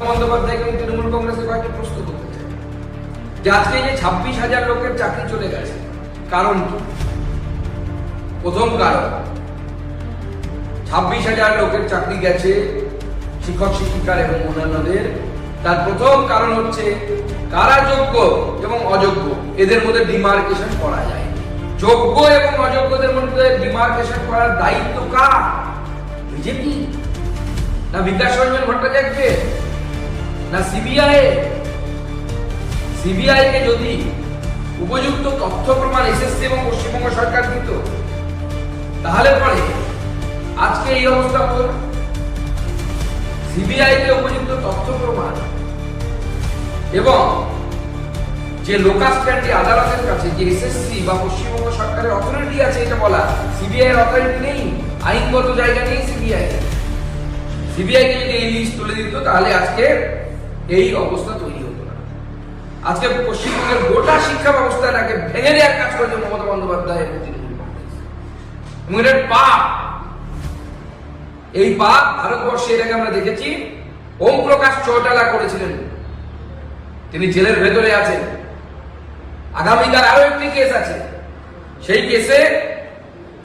বন্দ্যোপাধ্যায় তৃণমূল কংগ্রেসের কয়েকটি প্রশ্ন করতে চাই যে ছাব্বিশ হাজার লোকের চাকরি চলে গেছে, কারণ কি? প্রথম কারণ, ছাব্বিশ হাজার লোকের চাকরি গেছে শিক্ষক, শিক্ষিকার এবং অন্যান্যদের। তার প্রথম কারণ হচ্ছে কারা যোগ্য এবং অযোগ্য? এদের মধ্যে ডিমার্কেশন করা যায় যোগ্য এবং অযোগ্যদের মধ্যে ডিমার্কেশন করার দায়িত্ব কার? বিজেপি? না বিকাশ রঞ্জন ভট্টাচার্যের? না সিবিআই সিবিআই কে যদি উপযুক্ত তথ্য প্রমাণ এসএসসি এবং পশ্চিমবঙ্গ সরকার দিত, তাহলে পরে আজকে এই অবস্থা হতো সিবিআই কে উপযুক্ত তথ্য প্রমাণ এবং যে লোকাল স্ট্যান্ডে আদালতের কাছে যে এসএসসি বা পশ্চিমবঙ্গ সরকারের অথরিটি আছে এটা বলা সিবিআই এর অথরিটি নেই, আইনগত জায়গা নেই সিবিআই সিবিআই কে যদি এই লিস্ট তুলে দিত, তাহলে আজকে এই অবস্থা তৈরি হতো না। আজকে পশ্চিমবঙ্গের গোটা শিক্ষা ব্যবস্থাটাকে ভেঙে দেওয়ার কাজ করেছে মমতা বন্দ্যোপাধ্যায় এবং তৃণমূল কংগ্রেস। এবং এটার পাপ। এই পাপ ভারতবর্ষে আগে আমরা দেখেছি। ওম প্রকাশ চৌটালা করেছিলেন। তিনি জেলের ভেতরে আছেন। আগামীকাল আরও একটি কেস আছে। সেই কেসে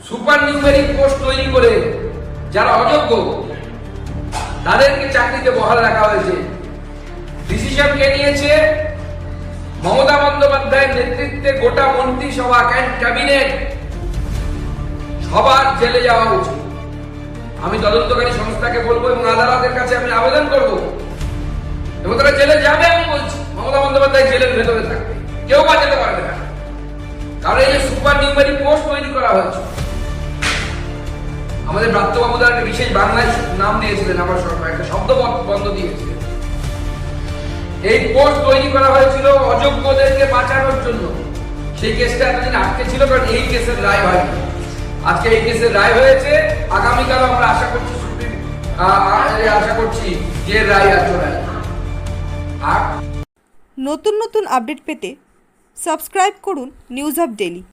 সুপার নিউমেরিক পোস্ট তৈরি করে যারা অযোগ্য, তাদেরকে চাকরিতে বহাল রাখা হয়েছে। ডিসিশন কে নিয়েছে? মমতা বন্দ্যোপাধ্যায়ের নেতৃত্বে গোটা মন্ত্রিসভা ক্যাবিনেট। সবার জেলে যাওয়া উচিত। আমি তদন্তকারী সংস্থাকে বলব এবং আদালতের কাছে আমি আবেদন করব। এবং তারা জেলে যাবে আমি বলছি। মমতা বন্দ্যোপাধ্যায় জেলের ভেতরে থাকবে। কেউ বাঁচাতে পারবে না। কারণ এই যে সুপার নিউমেরিক পোস্ট তৈরি করা হয়েছে। আমাদের প্রাপ্তবাবুদার একটা বিশেষ বাংলায় নাম নিয়েছিলেন আমার সরকার। একটা শব্দ বন্ধ দিয়েছিলেন। এই পোস্ট তৈরি করা হয়েছিল অযোগ্যদেরকে বাঁচানোর জন্য। সেই কেসটা এতদিন আটকে ছিল, কারণ এই কেসের রায় হয়নি। আজকে এই কেসের রায় হয়েছে আগামীকাল আমরা আশা করছি সুপ্রিম আশা করছি যে রায় আর চলে নতুন নতুন আপডেট পেতে সাবস্ক্রাইব করুন নিউজ আপ ডেলি